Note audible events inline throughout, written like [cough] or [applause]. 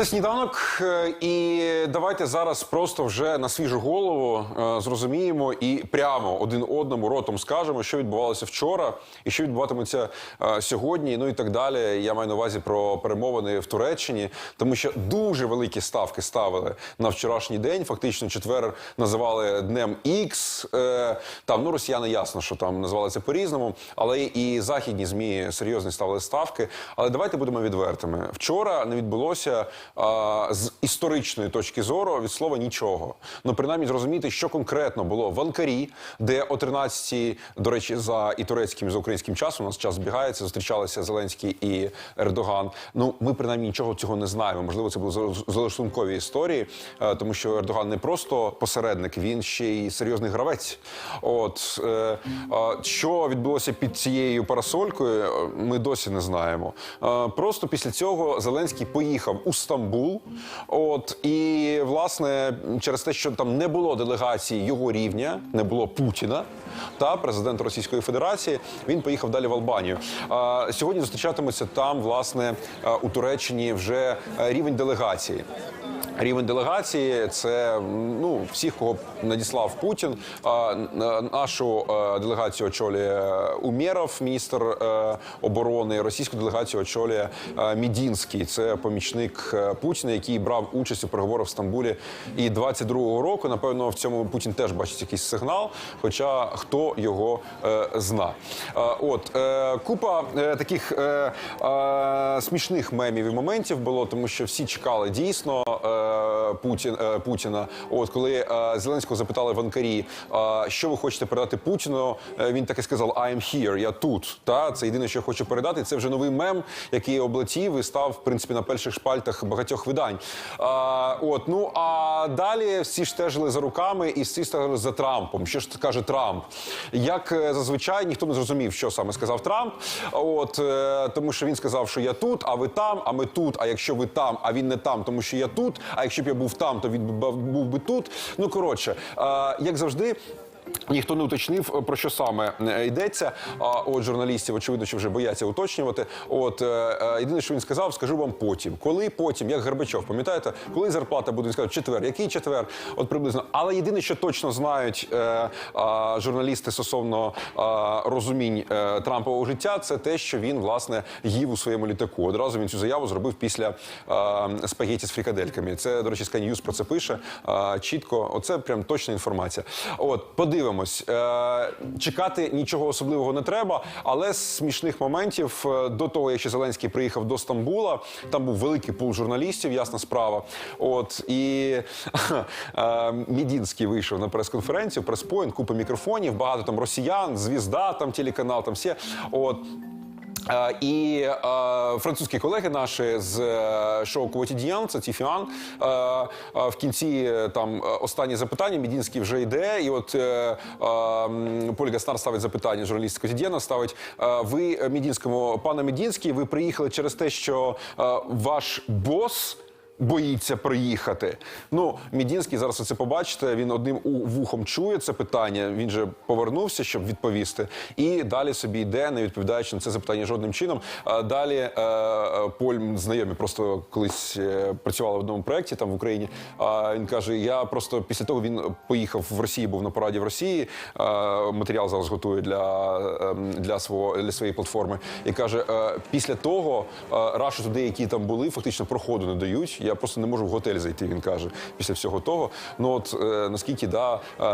Це сніданок, е, і давайте зараз просто вже на свіжу голову е, зрозуміємо і прямо один одному ротом скажемо, що відбувалося вчора і що відбуватиметься е, сьогодні. Ну і так далі. Я маю на увазі про перемовини в Туреччині, тому що дуже великі ставки ставили на вчорашній день. Фактично, четвер називали днем Ікс. Там ну росіяни ясно, що там називали це по-різному, але і західні змі серйозні ставили ставки. Але давайте будемо відвертими. Вчора не відбулося з історичної точки зору від слова нічого. Ну принаймні зрозуміти, що конкретно було в Анкарі, де о 13-й, до речі, за і турецьким, і за українським часом у нас час збігається. Зустрічалися Зеленський і Ердоган. Ну ми принаймні нічого цього не знаємо. Можливо, це були залишункові історії, е, тому що Ердоган не просто посередник, він ще й серйозний гравець. От е, що відбулося під цією парасолькою, е, ми досі не знаємо. Просто після цього Зеленський поїхав у Стамбул. От і власне через те, що там не було делегації його рівня, не було Путіна та президента Російської Федерації, він поїхав далі в Албанію. А, Сьогодні зустрічатимуться там, власне, е, у Туреччині вже е, рівень делегації. Рівень делегації це ну всіх, кого надіслав Путін. А, нашу е, делегацію очолює Умєров, міністр е, оборони. Російську делегацію очолює е, Мідінський. Це помічник е, Путіна, який брав участь у переговорах в Стамбулі і 22-го року. Напевно, в цьому Путін теж бачить якийсь сигнал. Хоча хто його е, зна. Е, от е, купа е, таких е, е, смішних мемів і моментів було, тому що всі чекали дійсно. Е, Путін е, Путіна. От коли е, Зеленського запитали в Анкарі, е, що ви хочете передати Путіну, е, він так і сказав: I am here, я тут. Та це єдине, що я хочу передати. Це вже новий мем, який облетів і став в принципі на перших шпальтах багатьох видань. Е, от ну а далі всі ж стежили за руками і всі стежили за Трампом. Що ж каже Трамп? Як е, зазвичай ніхто не зрозумів, що саме сказав Трамп. От е, тому, що він сказав, що я тут, а ви там, а ми тут. А якщо ви там, а він не там, тому що я тут. А якщо б я був там, то він був би тут. Ну коротше, як завжди. Ніхто не уточнив про що саме е, йдеться. А от журналістів, очевидно, що вже бояться уточнювати. От е, е, єдине, що він сказав, скажу вам потім. Коли потім, як Горбачов, пам'ятаєте, коли зарплата буде він сказав, четвер, який четвер? От приблизно. Але єдине, що точно знають е, е, журналісти стосовно е, розумінь е, Трампового життя, це те, що він власне їв у своєму літаку. Одразу він цю заяву зробив після е, спагеті з фрикадельками. Це, до речі, Sky News про це пише е, чітко. Оце прям точна інформація. От подивимось. Е, чекати нічого особливого не треба, але з смішних моментів е, до того, як ще Зеленський приїхав до Стамбула, там був великий пул журналістів, ясна справа. От і [laughs] е, Мідінський вийшов на прес-конференцію, прес-поінт, купа мікрофонів, багато там росіян, звізда, там телеканал, там всі. От. Е, І е, французькі колеги наші з е, шоу Квотідіан, це Тіфіан, е, е, в кінці е, там останні запитання. Мідінський вже йде. І от е, е, Поль Гаснар ставить запитання, журналіст Квотідіана ставить. е, ви Мідінському, пане Мідінський, ви приїхали через те, що е, ваш бос. Боїться приїхати. Ну, Мідінський зараз це побачите. Він одним вухом чує це питання. Він же повернувся, щоб відповісти, і далі собі йде, не відповідаючи на це запитання жодним чином. Далі е, е, Поль знайомі просто колись е, працювали в одному проєкті там в Україні. Він каже: Я просто після того він поїхав в Росію, був на пораді в Росії. Матеріал зараз готує для, е, для свого для своєї платформи. І каже: після того Рашу туди, які там були, фактично проходу не дають. Я просто не можу в готель зайти. Він каже після всього того. Ну от е, наскільки да е,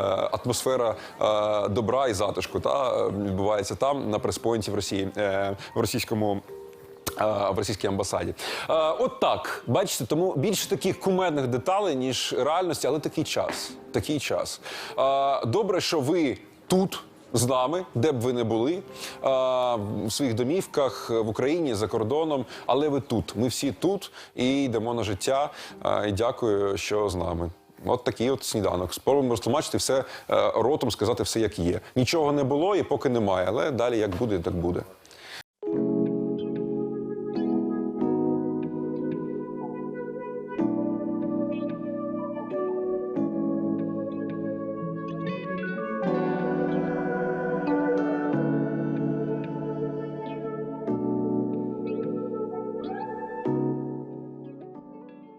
атмосфера е, добра і затишку та відбувається там на прес-пойнті в Росії е, в російському. е, В російській амбасаді, Е, от так бачите, тому більше таких кумедних деталей ніж реальності, але такий час. Такий час. Е, Добре, що ви тут з нами, де б ви не були, е, в своїх домівках в Україні за кордоном, але ви тут. Ми всі тут і йдемо на життя. Е, І дякую, що з нами. От такий от сніданок. Спробуємо розтлумачити все е, ротом, сказати все як є. Нічого не було і поки немає, але далі як буде, так буде.